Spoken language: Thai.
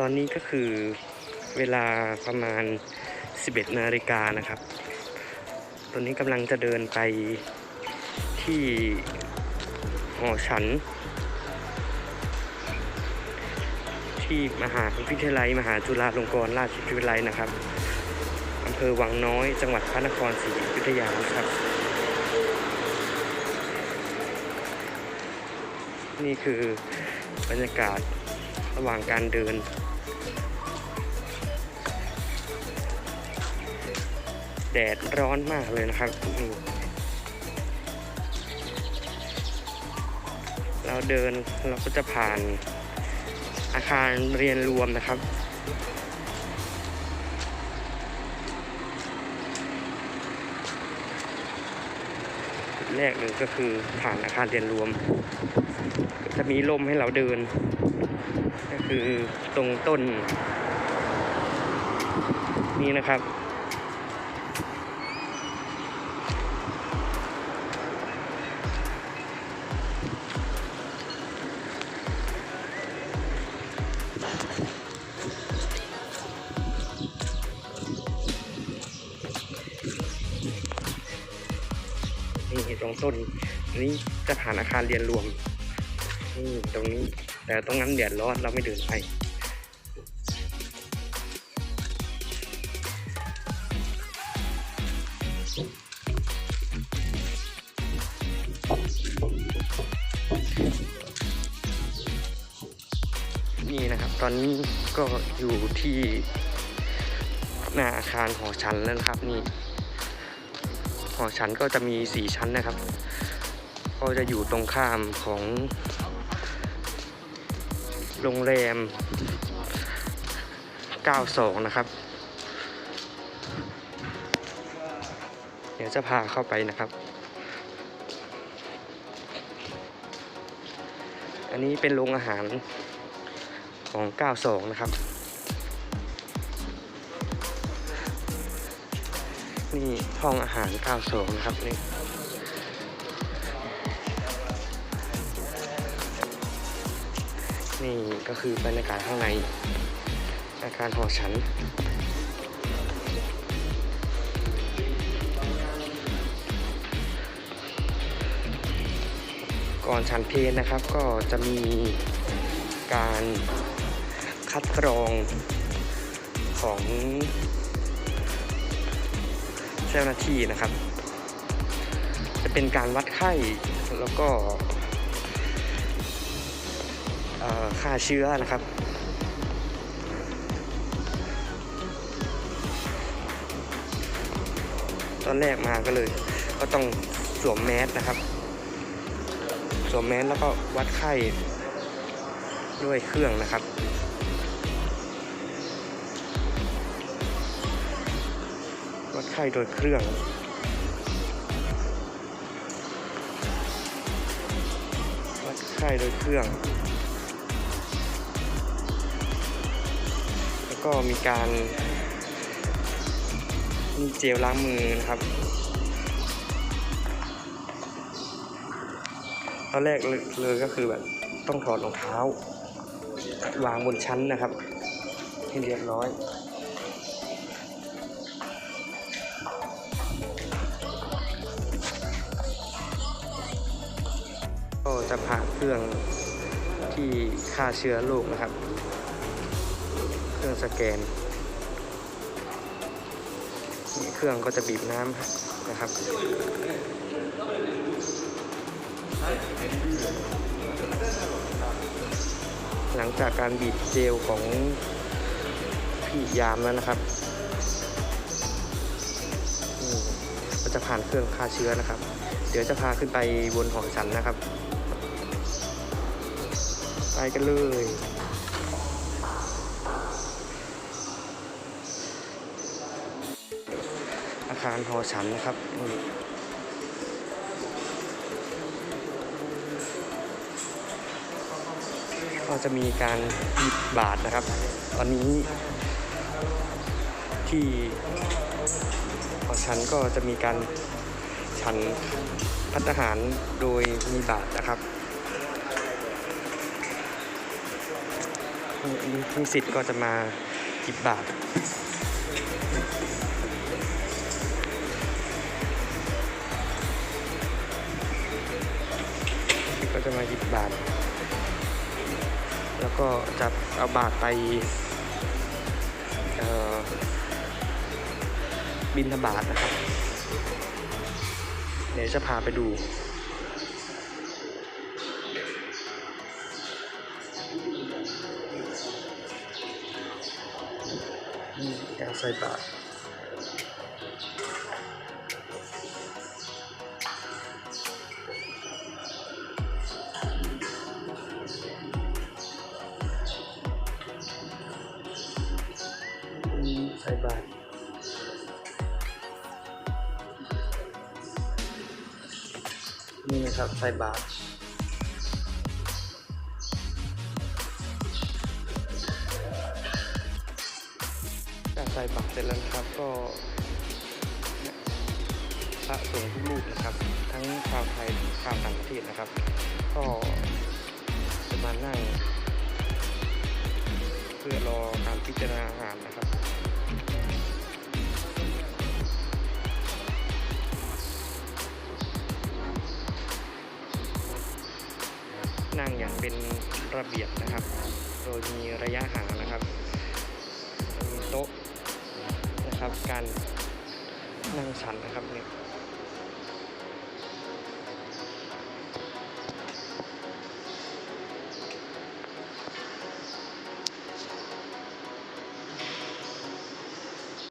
ตอนนี้ก็คือเวลาประมาณ 11นาฬิกานะครับ ตอนนี้กำลังจะเดินไปที่หอฉัน ที่มหาวิทยาลัย มหาจุฬาลงกรณราชวิทยาลัยนะครับอำเภอวังน้อยจังหวัดพระนครศรีอยุธยานะครับ นี่คือบรรยากาศ ระหว่างการเดิน แดดร้อนมากเลยนะครับ เราเดินเราก็จะผ่านอาคารเรียนรวมนะครับ แรกเลยก็คือผ่านอาคารเรียนรวม จะมีลมให้เราเดิน ก็คือตรงต้น นี่นะครับ รงต้นนี้จะผ่านอาคารเรียนรวมนี่ตรงนี้ แต่ตรงนั้นเดือดร้อนเราไม่เดินไปนี่นะครับ ตอนนี้ก็อยู่ที่หน้าอาคารหอฉันแล้วครับนี่ หอฉันก็จะมี 4 ชั้นนะครับ ก็จะอยู่ตรงข้ามของ โรงแรม 92 นะครับ เดี๋ยวจะพาเข้าไปนะครับ อันนี้เป็นโรงอาหารของ 92 นะครับ นี่ห้องอาหาร92นะครับนี่นี่ก็คือบรรยากาศข้างในอาคารหอฉันก่อนฉันเพลนะครับก็จะมีการคัดกรองของ เจ้าหน้าที่นะครับ จะเป็นการวัดไข้แล้วก็เอ่อฆ่าเชื้อนะครับตอนแรกมาก็เลย ก็ต้องสวมแมสนะครับ สวมแมสแล้วก็วัดไข้ด้วยเครื่องนะครับ วัดไข้โดยเครื่องวัดไข้โดยเครื่อง แล้วก็มีการมีเจลล้างมือนะครับตอนแรกเลยเลยก็คือแบบต้องถอดรองเท้าวางบนชั้นนะครับ ให้เรียบร้อย ก็จะผ่านเครื่องที่ฆ่าเชื้อโรคนะครับ เครื่องสแกนนี่เครื่องก็จะบีบน้ำนะครับหลังจากการบีบเจลของพี่ยามแล้วนะครับก็จะผ่านเครื่องฆ่าเชื้อนะครับ เดี๋ยวจะพาขึ้นไปบนหอฉันนะครับ ไปกันเลย อาคารหอฉันนะครับก็จะมีการหยิบบาทนะครับ ตอนนี้ที่หอฉันก็จะมีการฉันพัฒหารโดยมีบาทนะครับ รนิสิตก็จะมาหยิบบาทก็จะมาหยิบบาท แล้วก็จะเอาบาทไปบินทบาทนะครับ เดี๋ยวจะพาไปดู นี่การใส่บาตรใส่บาตรนี่นะครับใส่บาตร ใส่บาตรเสร็จแล้วนะครับก็พระสงฆ์ทุกรูปนะครับ ทั้งชาวไทยชาวต่างประเทศนะครับ ก็จะมานั่ง เพื่อรอการพิจารณาอาหารนะครับนั่งอย่างเป็นระเบียบนะครับ โดยมีระยะห่างนะครับ มีโต๊ะ นะครับ การนั่งชันนะครับเนี่ย